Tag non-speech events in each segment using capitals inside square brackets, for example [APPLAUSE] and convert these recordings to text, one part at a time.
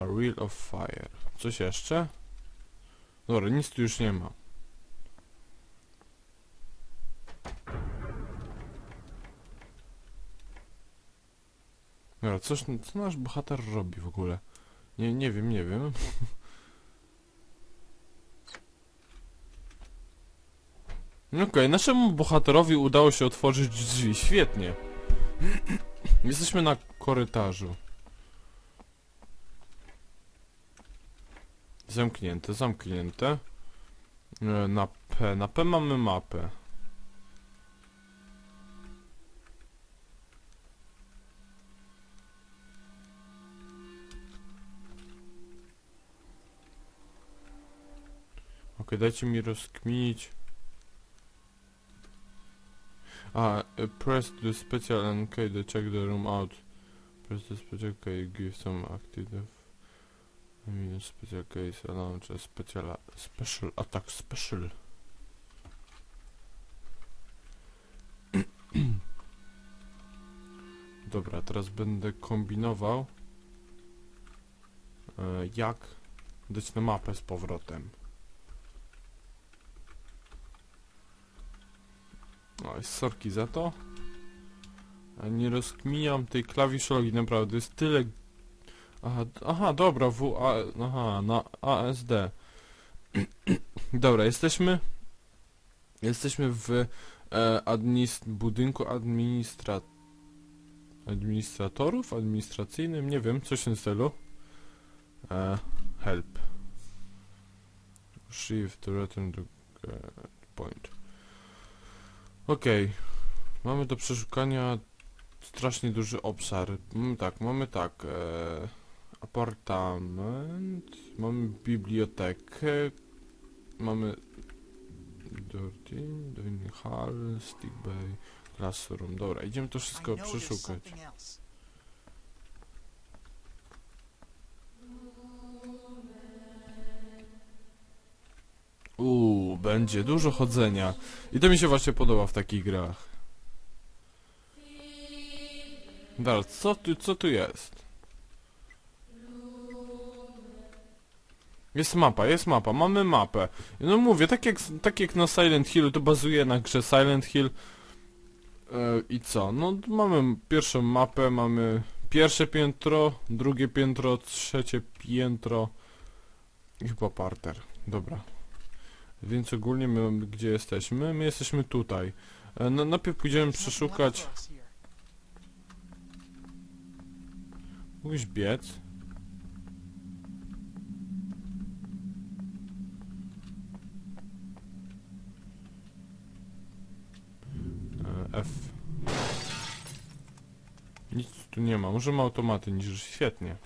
A Wheel of Fire. Coś jeszcze? Dobra, nic tu już nie ma. Dobra, coś, co nasz bohater robi w ogóle? Nie, nie wiem, nie wiem. [LAUGHS] Okej, naszemu bohaterowi udało się otworzyć drzwi. Świetnie. Jesteśmy na korytarzu. Zamknięte, zamknięte. E, Na P, na P mamy mapę. Okej, dajcie mi rozkminić. A, uh, press the special and to check the room out. Press the special key, give some active. Mean, special case special, special attack special. [CLEARS THROAT] Dobra, teraz będę kombinował e, jak dać na mapę z powrotem. Oj, sorki za to. Nie rozkminiam tej klawiszologii, naprawdę jest tyle... Aha, aha dobra, W, A, aha, na ASD. [CLEARS THROAT] dobra, jesteśmy... Jesteśmy w e, administ budynku administra... administratorów, administracyjnym, nie wiem, coś w tym stylu. E, help. Shift return to e, point. Okej. Mamy do przeszukania strasznie duży obszar. Mm, tak, mamy tak. E, apartament. Mamy bibliotekę. Mamy dirty, dining hall, stick bay, classroom. Dobra, idziemy to wszystko przeszukać. Uuu, będzie dużo chodzenia. I to mi się właśnie podoba w takich grach. Dobra, co tu, co tu jest? Jest mapa, jest mapa, mamy mapę. No mówię, tak jak, tak jak na Silent Hill, to bazuje na grze Silent Hill. E, I co? No mamy pierwszą mapę, mamy pierwsze piętro, drugie piętro, trzecie piętro i chyba parter. Dobra. Więc ogólnie my gdzie jesteśmy? My jesteśmy tutaj. E, No, najpierw pójdziemy przeszukać. Mógłbyś biec? E, F. Nic tu nie ma. Możemy automaty niż świetnie.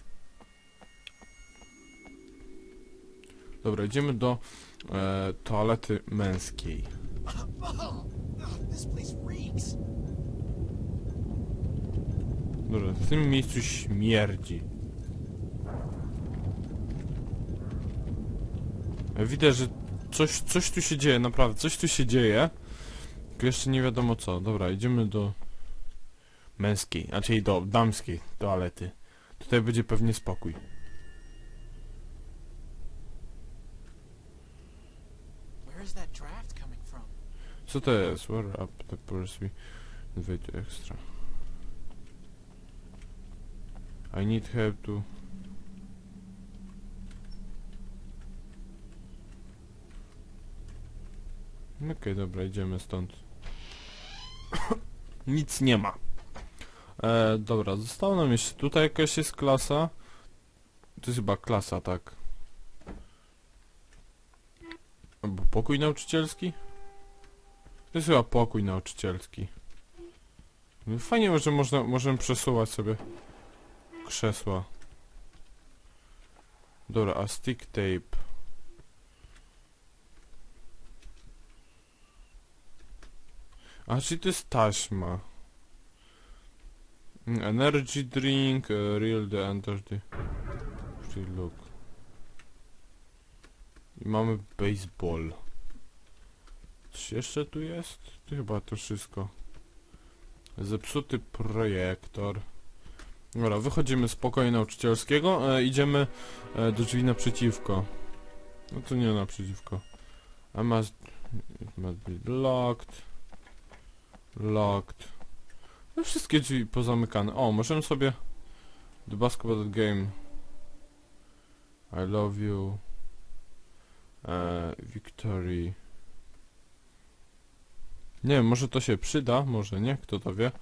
Dobra, idziemy do e, toalety męskiej. Dobra, w tym miejscu śmierdzi. Widać, że coś, coś tu się dzieje, naprawdę, coś tu się dzieje. Tylko jeszcze nie wiadomo co. Dobra, idziemy do męskiej, raczej do damskiej toalety. Tutaj będzie pewnie spokój. Co to jest? Where up the purse invade extra. I need help to... Okej, dobra, idziemy stąd. [COUGHS] Nic nie ma. E, dobra, została nam jeszcze... Tutaj jakaś jest klasa. To jest chyba klasa, tak. Albo pokój nauczycielski? To jest chyba pokój nauczycielski. No Fajnie, że można, możemy przesuwać sobie krzesła. Dobra, a stick tape. A, czyli to jest taśma. Energy drink, uh, real the the... Free look. I mamy baseball. Coś jeszcze tu jest? To chyba to wszystko. Zepsuty projektor. Dobra, wychodzimy z pokoju nauczycielskiego, e, idziemy e, do drzwi naprzeciwko. No to nie naprzeciwko. I must, it must be locked. Locked. No wszystkie drzwi pozamykane. O, możemy sobie... The basketball game. I love you. E, Victory. Nie wiem, może to się przyda, może nie, kto to wie.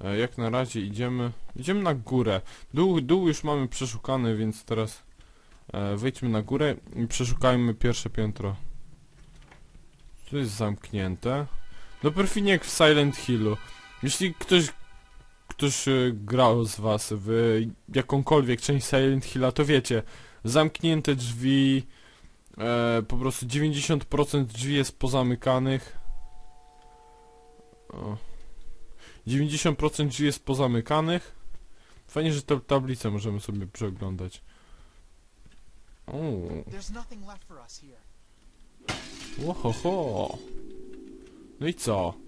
E, jak na razie idziemy, idziemy na górę. Dół, dół już mamy przeszukany, więc teraz e, wejdźmy na górę i przeszukajmy pierwsze piętro. Tu jest zamknięte. No perfidnie jak w Silent Hillu. Jeśli ktoś, ktoś e, grał z was w jakąkolwiek część Silent Hilla, to wiecie, zamknięte drzwi, e, po prostu 90% drzwi jest pozamykanych. O. 90% drzwi jest pozamykanych. Fajnie, że tę tablicę możemy sobie przeglądać. O, There's nothing left for us here. Ohoho. No i co?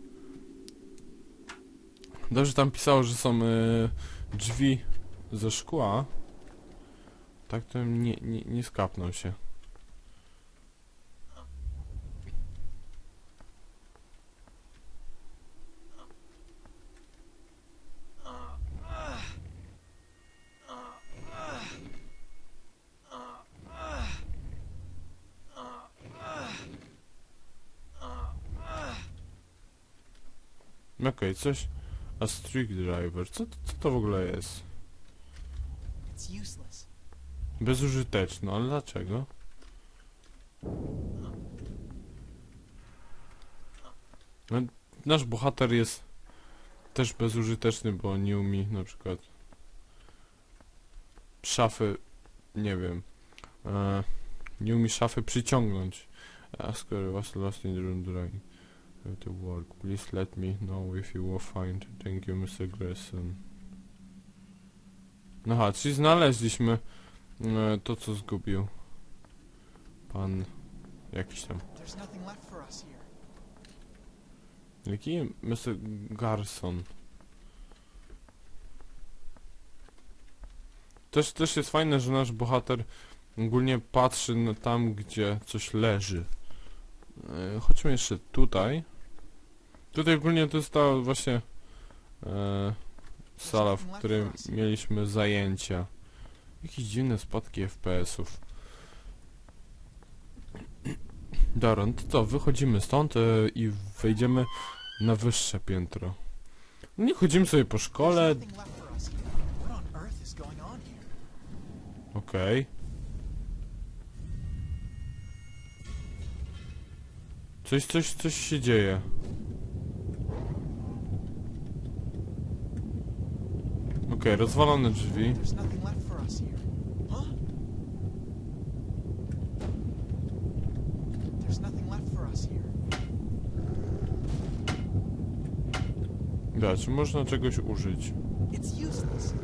Dobrze tam pisało, że są y, drzwi ze szkła. Tak to nie, nie, nie skapnął się. Okej, coś... A streak driver, co, co to w ogóle jest? Bezużyteczne, ale dlaczego? No, nasz bohater jest też bezużyteczny, bo nie umie na przykład szafy, nie wiem, e, nie umie szafy przyciągnąć. Ask her was lost in the room drying. To work. Please let me know if you will find. Thank you, Mr. Grayson. No ha, czyli znaleźliśmy e, to, co zgubił pan jakiś tam. Jaki Mr. Garson? Też, też jest fajne, że nasz bohater ogólnie patrzy na tam, gdzie coś leży. E, chodźmy jeszcze tutaj. Tutaj ogólnie to jest ta właśnie e, sala, w której mieliśmy zajęcia. Jakieś dziwne spadki FPS-ów. No to co, wychodzimy stąd e, i wejdziemy na wyższe piętro. Nie chodzimy sobie po szkole, nothing left Coś, coś, coś się dzieje. Okej, rozwalone drzwi. Da, czy można czegoś użyć? It's useless.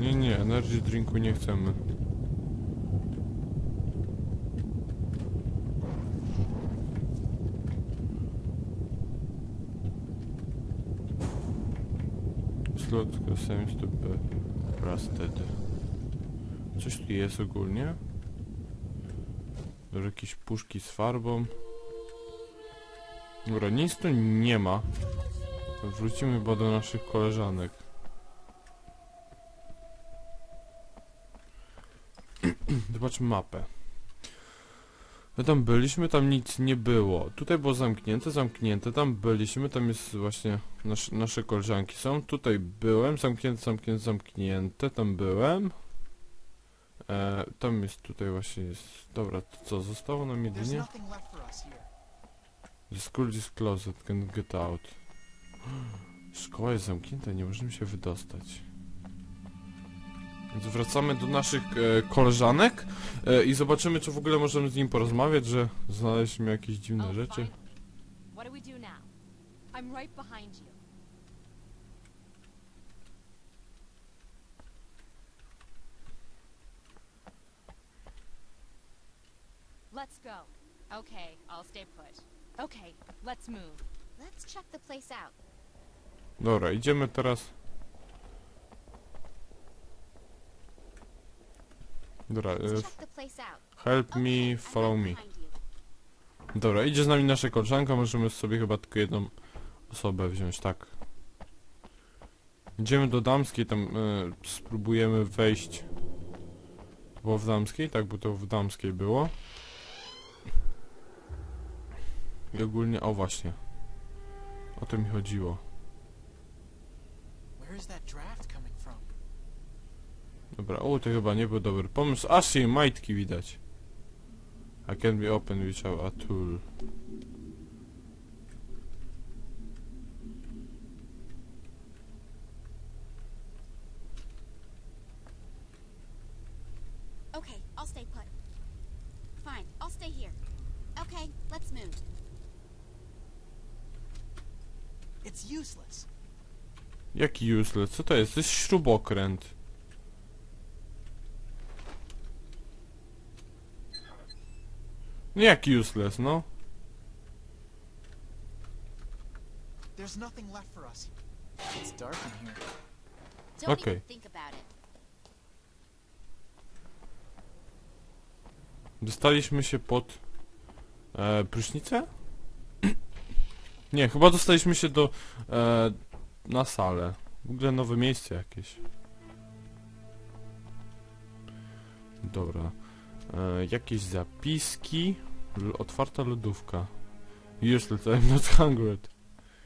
Nie, nie, energy drinku nie chcemy. Slot seems to be rusted. Coś tu jest ogólnie? Może jakieś puszki z farbą? Dobra, nic tu nie ma. Wrócimy chyba do naszych koleżanek. Zobaczmy mapę. Tam byliśmy, tam nic nie było. Tutaj było zamknięte, zamknięte, tam byliśmy, tam jest właśnie nasz, nasze koleżanki są. Tutaj byłem, zamknięte, zamknięte, zamknięte, tam byłem. E, tam jest, tutaj właśnie jest. Dobra, to co, zostało nam jedynie? The school is closed, can get out. [GASPS] Szkoła jest zamknięta, nie możemy się wydostać. Więc wracamy do naszych e, koleżanek e, i zobaczymy, czy w ogóle możemy z nim porozmawiać, że znaleźliśmy jakieś dziwne Oh, rzeczy. finally. What do we do now? I'm right behind you. Let's go. Okay, I'll stay put. Okay, let's move. Let's check the place out. Dobra, idziemy teraz. Dobra, out. help me, follow me. Dobra, idzie z nami nasza koleżanka, możemy sobie chyba tylko jedną osobę wziąć, tak. Idziemy do damskiej, tam e, spróbujemy wejść. Było w damskiej? Tak, bo to w damskiej było. I ogólnie, o właśnie. O to mi chodziło. Dobra, o, to chyba nie był dobry pomysł. Aż jej majtki widać. I can be open without a tool. Okay, I'll stay put. Fine, I'll stay here. Okay, let's move. It's useless. Jaki useless? Co to jest? To jest śrubokręt. No jaki useless, no? There's nothing left for us. It's dark in here. Don't Okay. even think about it. Dostaliśmy się pod e, prysznicę? Nie, chyba dostaliśmy się do e, na salę. W ogóle nowe miejsce jakieś. Dobra. E, jakieś zapiski. Otwarta lodówka. Useless, I'm not hungry.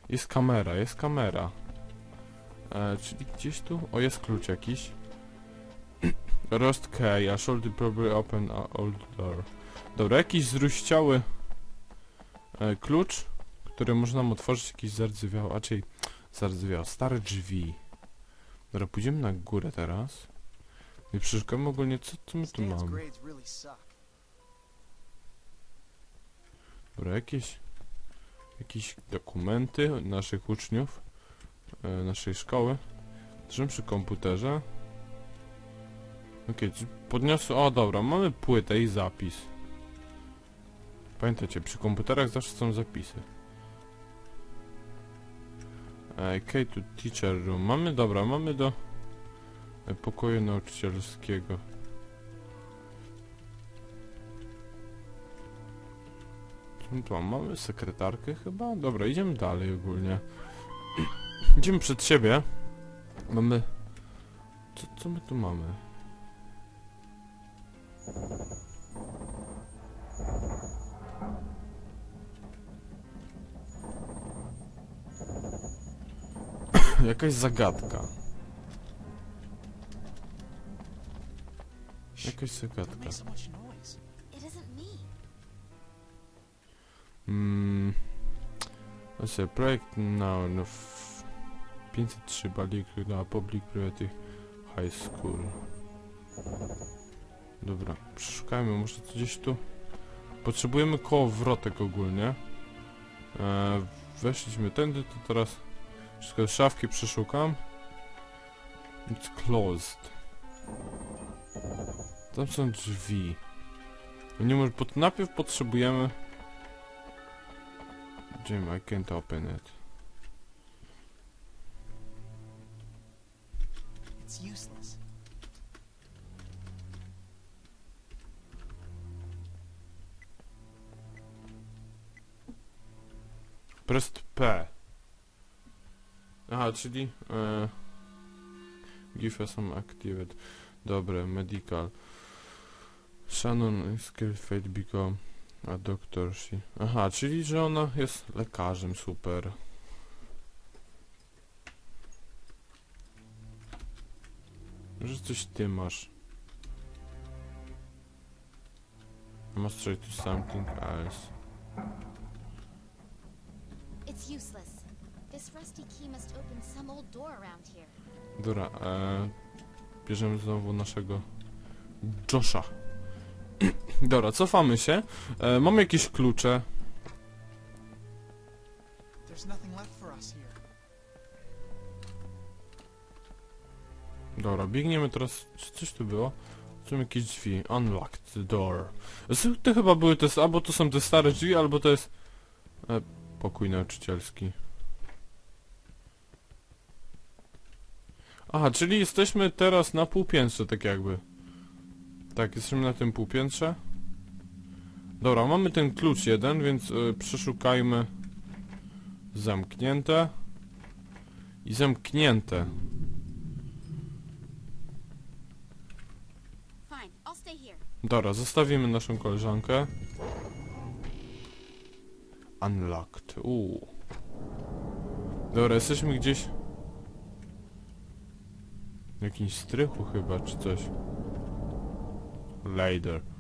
Jest kamera, jest kamera. E, czyli gdzieś tu? O, jest klucz jakiś. Rust key, I should probably open a old door. Dobra, jakiś zruściały e, klucz, który można mu otworzyć jakiś zardzewiały, a czyli zardzewiały, stare drzwi. Dobra, pójdziemy na górę teraz. I przeszukamy ogólnie, co, co my tu mamy. Dobra, jakieś jakieś dokumenty naszych uczniów, e, naszej szkoły. Držę przy komputerze. Okej, okay, podniosę... O, dobra, mamy płytę i zapis. Pamiętajcie, przy komputerach zawsze są zapisy. E, Key to teacher room. Mamy, dobra, mamy do e, pokoju nauczycielskiego. My tu mam? Mamy sekretarkę chyba? Dobra, idziemy dalej ogólnie. idziemy przed siebie. Mamy... Co, co my tu mamy? [COUGHS] Jakaś zagadka. Jakaś zagadka. Say projekt na no, f- 503 Balik na Public Private High School. Dobra, przeszukajmy, może gdzieś tu. Potrzebujemy kołowrotek ogólnie. E, weszliśmy tędy, to teraz wszystko szafki przeszukam. It's closed. Tam są drzwi. Nie może, pot, najpierw potrzebujemy Jim, I can't open it. It's useless. Press P. Aha, czyli... E, give us some activate. Dobre, medical. Shannon is qualified become a doctor. She... Aha, czyli że ona jest lekarzem, super. Że coś ty masz. Must try to something else. It's useless. This rusty key must open some old door around here. Dobra, e, bierzemy znowu naszego Josha. Dobra, cofamy się. E, mamy jakieś klucze. Dobra, biegniemy teraz. Czy coś tu było? Tu jakieś drzwi. Unlocked the door. To chyba były te... Albo to są te stare drzwi, albo to jest... E, pokój nauczycielski. Aha, czyli jesteśmy teraz na półpiętrze, tak jakby. Tak, jesteśmy na tym półpiętrze. Dobra, mamy ten klucz jeden, więc y, przeszukajmy. Zamknięte. I zamknięte. Dobra, zostawimy naszą koleżankę. Unlocked. Uuu. Dobra, jesteśmy gdzieś... W jakimś strychu chyba, czy coś. Later.